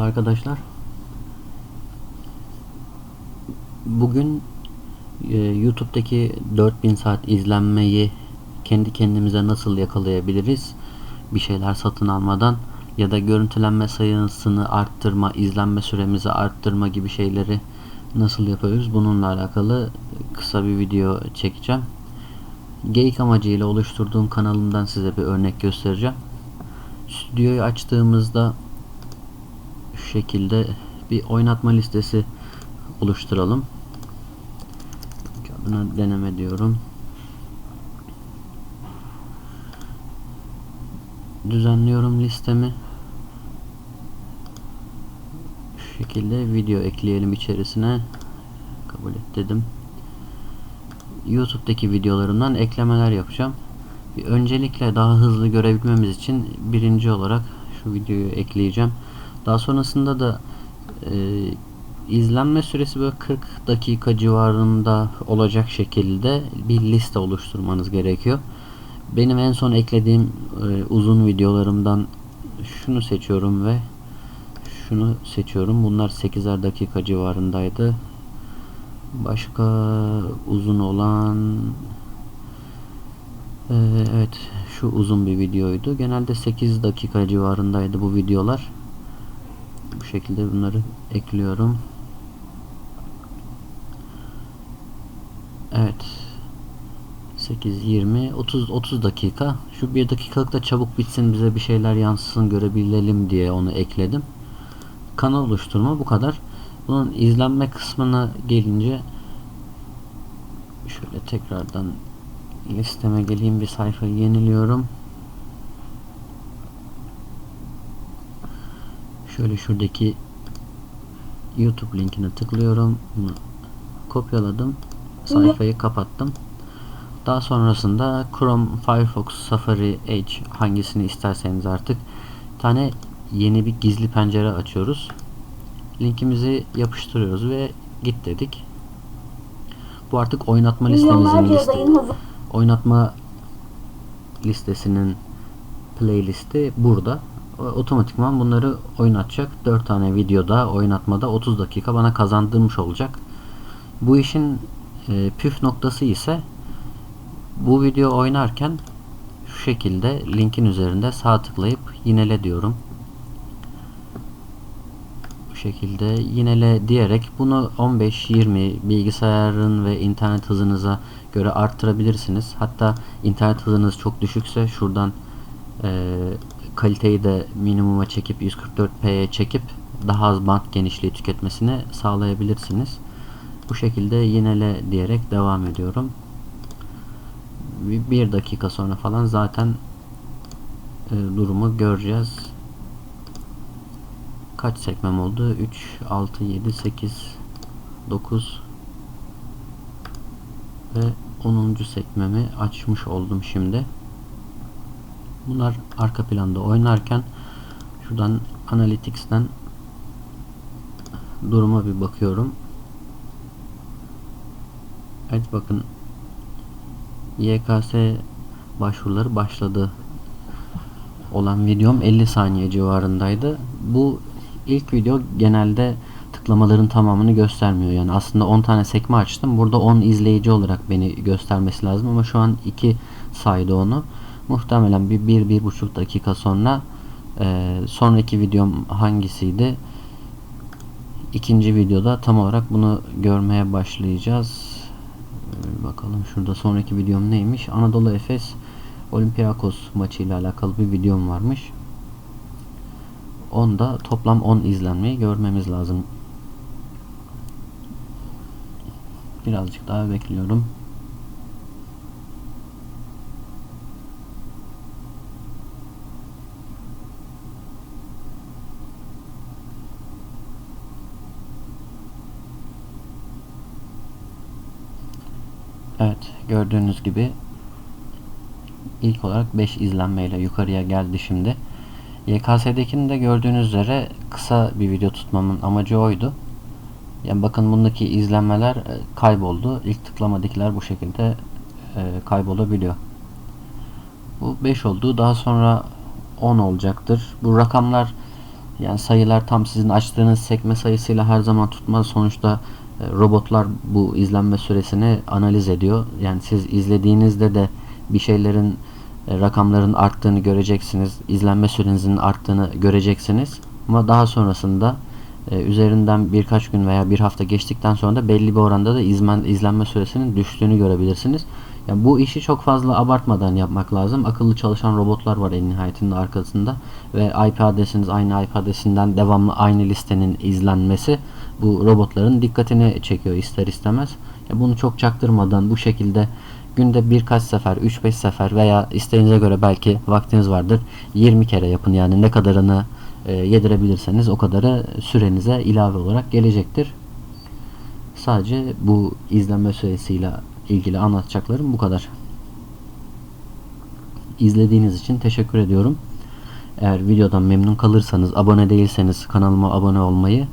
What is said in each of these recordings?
Arkadaşlar bugün e, YouTube'daki 4000 saat izlenmeyi kendi kendimize nasıl yakalayabiliriz? Bir şeyler satın almadan ya da görüntülenme sayısını arttırma, izlenme süremizi arttırma gibi şeyleri nasıl yapıyoruz? Bununla alakalı kısa bir video çekeceğim. Geyik amacıyla oluşturduğum kanalımdan size bir örnek göstereceğim. Stüdyoyu açtığımızda şekilde bir oynatma listesi oluşturalım. Adına deneme diyorum. Düzenliyorum listemi. Şu şekilde video ekleyelim içerisine. Kabul et dedim. YouTube'daki videolarımdan eklemeler yapacağım. Bir öncelikle daha hızlı görebilmemiz için birinci olarak şu videoyu ekleyeceğim. Daha sonrasında da e, izlenme süresi böyle 40 dakika civarında olacak şekilde bir liste oluşturmanız gerekiyor. Benim en son eklediğim e, uzun videolarımdan şunu seçiyorum ve şunu seçiyorum. Bunlar 8'er dakika civarındaydı. Başka uzun olan e, evet şu uzun bir videoydu. Genelde 8 dakika civarındaydı bu videolar. Şekilde bunları ekliyorum. Evet. 8 20 30 30 dakika. Şu bir dakikalık da çabuk bitsin bize bir şeyler yansısın görebilelim diye onu ekledim. Kanal oluşturma bu kadar. Bunun izlenme kısmına gelince şöyle tekrardan listeme geleyim bir sayfayı yeniliyorum. Şöyle şuradaki YouTube linkine tıklıyorum. Bunu kopyaladım. Sayfayı kapattım. Daha sonrasında Chrome, Firefox, Safari, Edge hangisini isterseniz artık tane yeni bir gizli pencere açıyoruz. Linkimizi yapıştırıyoruz ve git dedik. Bu artık oynatma listemizin liste, oynatma listesinin playlisti burada. Otomatikman bunları oynatacak. 4 tane videoda oynatmada 30 dakika bana kazandırmış olacak. Bu işin e, püf noktası ise bu video oynarken şu şekilde linkin üzerinde sağ tıklayıp yinele diyorum. Bu şekilde yinele diyerek bunu 15-20 bilgisayarın ve internet hızınıza göre arttırabilirsiniz. Hatta internet hızınız çok düşükse şuradan e, kaliteyi de minimuma çekip 144p'ye çekip daha az bant genişliği tüketmesini sağlayabilirsiniz. Bu şekilde yinele diyerek devam ediyorum. Bir dakika sonra falan zaten e, durumu göreceğiz. Kaç sekmem oldu? 3, 6, 7, 8, 9 ve 10. sekmemi açmış oldum şimdi. Bunlar arka planda oynarken şuradan Analytics'ten duruma bir bakıyorum. Evet bakın YKS başvuruları başladı olan videom 50 saniye civarındaydı. Bu ilk video genelde tıklamaların tamamını göstermiyor. Yani aslında 10 tane sekme açtım. Burada 10 izleyici olarak beni göstermesi lazım ama şu an 2 saydı onu. Muhtemelen bir 1-1,5 dakika sonra e, sonraki videom hangisiydi? İkinci videoda tam olarak bunu görmeye başlayacağız. Bakalım şurada sonraki videom neymiş? Anadolu Efes Olympiakos maçı ile alakalı bir videom varmış. Onda toplam 10 izlenmeyi görmemiz lazım. Birazcık daha bekliyorum. Evet gördüğünüz gibi ilk olarak 5 izlenmeyle yukarıya geldi şimdi. YKS'dekini de gördüğünüz üzere kısa bir video tutmamın amacı oydu. Yani bakın bundaki izlenmeler e, kayboldu. İlk tıklamadakiler bu şekilde e, kaybolabiliyor. Bu 5 oldu. Daha sonra 10 olacaktır. Bu rakamlar Yani sayılar tam sizin açtığınız sekme sayısıyla her zaman tutmaz. Sonuçta robotlar bu izlenme süresini analiz ediyor. Yani siz izlediğinizde de bir şeylerin e, rakamların arttığını göreceksiniz. İzlenme sürenizin arttığını göreceksiniz. Ama daha sonrasında e, üzerinden birkaç gün veya bir hafta geçtikten sonra da belli bir oranda da izlenme süresinin düştüğünü görebilirsiniz. Yani bu işi çok fazla abartmadan yapmak lazım. Akıllı çalışan robotlar var en nihayetinde arkasında ve IP adresiniz aynı IP adresinden devamlı aynı listenin izlenmesi bu robotların dikkatini çekiyor ister istemez. Ya bunu çok çaktırmadan bu şekilde günde birkaç sefer, 3-5 sefer veya isteğinize göre belki vaktiniz vardır 20 kere yapın yani ne kadarını e, yedirebilirseniz o kadarı sürenize ilave olarak gelecektir. Sadece bu izlenme süresiyle ilgili anlatacaklarım bu kadar. İzlediğiniz için teşekkür ediyorum. Eğer videodan memnun kalırsanız, abone değilseniz kanalıma abone olmayı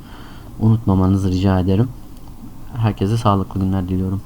unutmamanızı rica ederim. Herkese sağlıklı günler diliyorum.